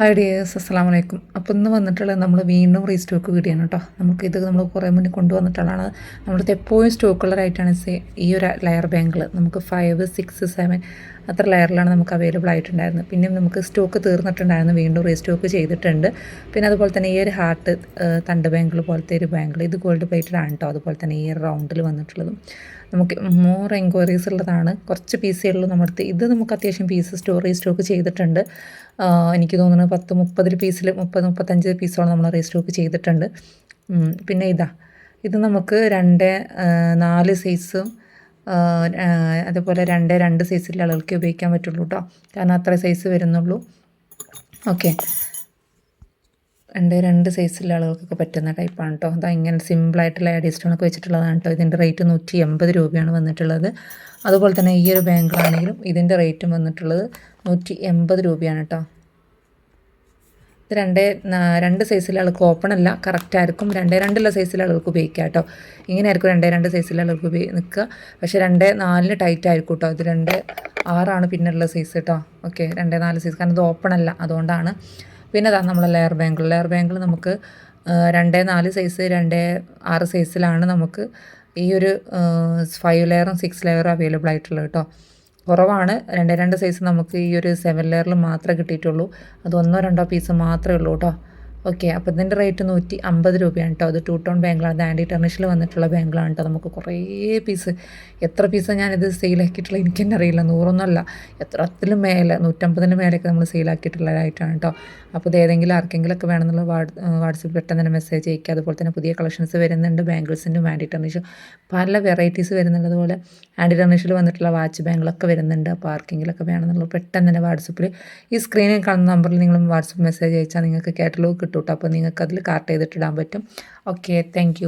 Hi dears അസ്സാം വലൈക്കും അപ്പോൾ ഇന്ന് വന്നിട്ടുള്ളത് നമ്മൾ വീണ്ടും റീസ്റ്റോക്ക് ആണ് കേട്ടോ നമുക്ക് ഇത് നമ്മൾ കുറേ മുന്നേ കൊണ്ടുവന്നിട്ടുള്ളതാണ്. നമ്മുടെ എപ്പോഴും സ്റ്റോക്കുള്ളതായിട്ടാണ് ഈ ഒരു ലെയർ ബാങ്കിൽ നമുക്ക് ഫൈവ് സിക്സ് സെവൻ അത്ര ലെയറിലാണ് നമുക്ക് അവൈലബിൾ ആയിട്ടുണ്ടായിരുന്നത്. പിന്നെ നമുക്ക് സ്റ്റോക്ക് തീർന്നിട്ടുണ്ടായിരുന്നു. വീണ്ടും റീസ്റ്റോക്ക് ചെയ്തിട്ടുണ്ട്. പിന്നെ അതുപോലെ തന്നെ ഈ ഒരു ഹാർട്ട് തണ്ട് ബാങ്കിൾ പോലത്തെ ഒരു ബാങ്കിൾ ഇത് ഗോൾഡ് പ്ലേറ്റഡ് ആണ് കേട്ടോ അതുപോലെ തന്നെ ഈ ഒരു റൗണ്ടിൽ വന്നിട്ടുള്ളതും. നമുക്ക് മോർ എൻക്വയറീസ് ഉള്ളതാണ്. കുറച്ച് പീസേ ഉള്ളൂ നമ്മുടെ ഇത് നമുക്ക് അത്യാവശ്യം പീസ് സ്റ്റോർ റീസ്റ്റോക്ക് ചെയ്തിട്ടുണ്ട്. എനിക്ക് തോന്നുന്നു പത്ത് മുപ്പതിൽ പീസിൽ മുപ്പത് മുപ്പത്തഞ്ച് പീസോളം നമ്മൾ റീസ്റ്റോക്ക് ചെയ്തിട്ടുണ്ട്. പിന്നെ ഇതാ. ഇത് നമുക്ക് രണ്ട് നാല് സൈസും അതുപോലെ രണ്ട് രണ്ട് സൈസിലെ ആളുകൾക്ക് ഉപയോഗിക്കാൻ പറ്റുള്ളൂ കേട്ടോ കാരണം അത്ര സൈസ് വരുന്നുള്ളൂ. ഓക്കെ രണ്ട് രണ്ട് സൈസിലെ ആളുകൾക്കൊക്കെ പറ്റുന്ന ടൈപ്പാണ് കേട്ടോ അതാ ഇങ്ങനെ സിമ്പിളായിട്ടുള്ള ആഡി സ്റ്റോണൊക്കെ വെച്ചിട്ടുള്ളതാണ് കേട്ടോ ഇതിന്റെ റേറ്റ് നൂറ്റി എൺപത് രൂപയാണ് വന്നിട്ടുള്ളത്. അതുപോലെ തന്നെ ഈ ഒരു ബാങ്കിലാണെങ്കിലും ഇതിന്റെ റേറ്റും വന്നിട്ടുള്ളത് നൂറ്റി എൺപത് രൂപയാണ് കേട്ടോ ഇത് രണ്ടേ രണ്ട് സൈസിലെ ആൾക്ക് ഓപ്പൺ അല്ല. കറക്റ്റ് ആയിരിക്കും. രണ്ടേ രണ്ടുള്ള സൈസിലെ ആളുകൾക്ക് ഉപയോഗിക്കാം കേട്ടോ. ഇങ്ങനെ ആയിരിക്കും രണ്ടേ രണ്ട് സൈസിലെ ആളുകൾക്ക് ഉപയോഗി നിൽക്കുക. പക്ഷേ രണ്ടേ നാലിന് ടൈറ്റ് ആയിരിക്കും കേട്ടോ. ഇത് രണ്ട് ആറാണ് പിന്നെയുള്ള സൈസ് കേട്ടോ. ഓക്കെ രണ്ടേ നാല് സൈസ് കാരണം ഇത് ഓപ്പൺ അല്ല. അതുകൊണ്ടാണ്. പിന്നെ അതാണ് നമ്മളെ ലെയർ ബാങ്കിൾ ലെയർ ബാങ്കിൾ നമുക്ക് രണ്ടേ നാല് സൈസ് രണ്ടേ ആറ് സൈസിലാണ് നമുക്ക് ഈ ഒരു ഫൈവ് ലെയറും സിക്സ് ലെയറും അവൈലബിൾ ആയിട്ടുള്ളത് കേട്ടോ. കുറവാണ്. രണ്ട് രണ്ട് സൈസ് നമുക്ക് ഈ ഒരു സെവൻ ലെയറിൽ മാത്രമേ കിട്ടിയിട്ടുള്ളൂ. അത് ഒന്നോ രണ്ടോ പീസ് മാത്രമേ ഉള്ളൂ കേട്ടോ ഓക്കെ അപ്പോൾ ഇതിന്റെ റേറ്റ് നൂറ്റി അമ്പത് രൂപയാണ് കേട്ടോ അത് ടു ടോൺ ബാങ്കിലാണ്. അത് ആന്റി ടെർണിഷിൽ വന്നിട്ടുള്ള ബാങ്കിലാണ് കേട്ടോ നമുക്ക് കുറേ പീസ്. എത്ര പീസ് ഞാനിത് സെയിലാക്കിയിട്ടുള്ള എനിക്ക് തന്നെ അറിയില്ല. നൂറൊന്നുമല്ല എത്രത്തിലും മേലെ നൂറ്റമ്പതിന് മേലെയൊക്കെ നമ്മൾ സെയിലാക്കിയിട്ടുള്ളതായിട്ടാണ് കേട്ടോ അപ്പോൾ ഇത് ഏതെങ്കിലും ആർക്കെങ്കിലുമൊക്കെ വേണമെന്നുള്ള വാട് വാട്സപ്പിൽ പെട്ടെന്ന് തന്നെ മെസ്സേജ് അയക്കുക അതുപോലെ തന്നെ പുതിയ കളക്ഷൻസ് വരുന്നുണ്ട്. ബാങ്കിൾസിന്റെ ആന്റി ടെർണിഷും. പല വെറൈറ്റീസ് വരുന്നുണ്ട്. അതുപോലെ ആന്റി ടെർണിഷിൽ വന്നിട്ടുള്ള വാച്ച് ബാങ്കുകളൊക്കെ വരുന്നുണ്ട്. അപ്പോൾ ആർക്കെങ്കിലുമൊക്കെ വേണമെന്നുള്ളത് പെട്ടെന്ന് തന്നെ വാട്സപ്പിൽ ഈ സ്ക്രീനിൽ കാണുന്ന നമ്പറിൽ നിങ്ങൾ വാട്സപ്പ് മെസ്സേജ് അയച്ചാൽ നിങ്ങൾക്ക് കാറ്റലോഗ് കിട്ടും കേട്ടോ അപ്പോൾ നിങ്ങൾക്ക് അതിൽ കാർട്ട് ചെയ്തിട്ടിടാൻ പറ്റും. Okay thank